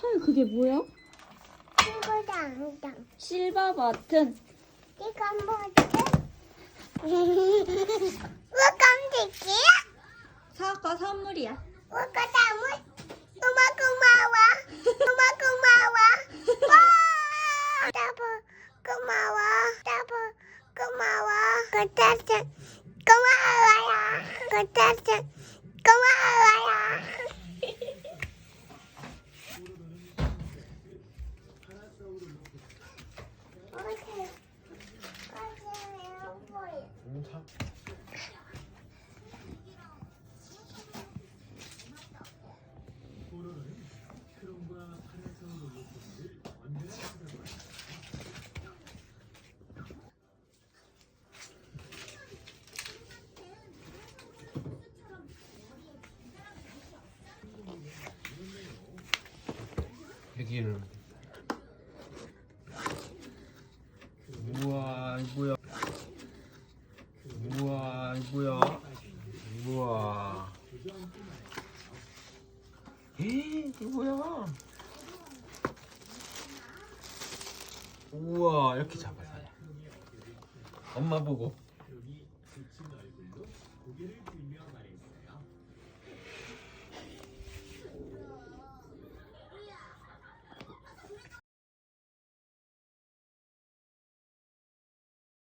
그게 뭐야? 이거도 안당. 실버 버튼. 이건 뭐지? 왜 깜짝이야? 사과 선물이야. 왜 까다물? 엄마 고마워. 엄마 고마워. 와! 따보 고마워. 따보 고마워. 그따스 고마워요. 그따스 고마워요. 여기를 우와 이거야. 우와 이거야. 우와. 에이 이거야. 우와 이렇게 잡아서 엄마 보고.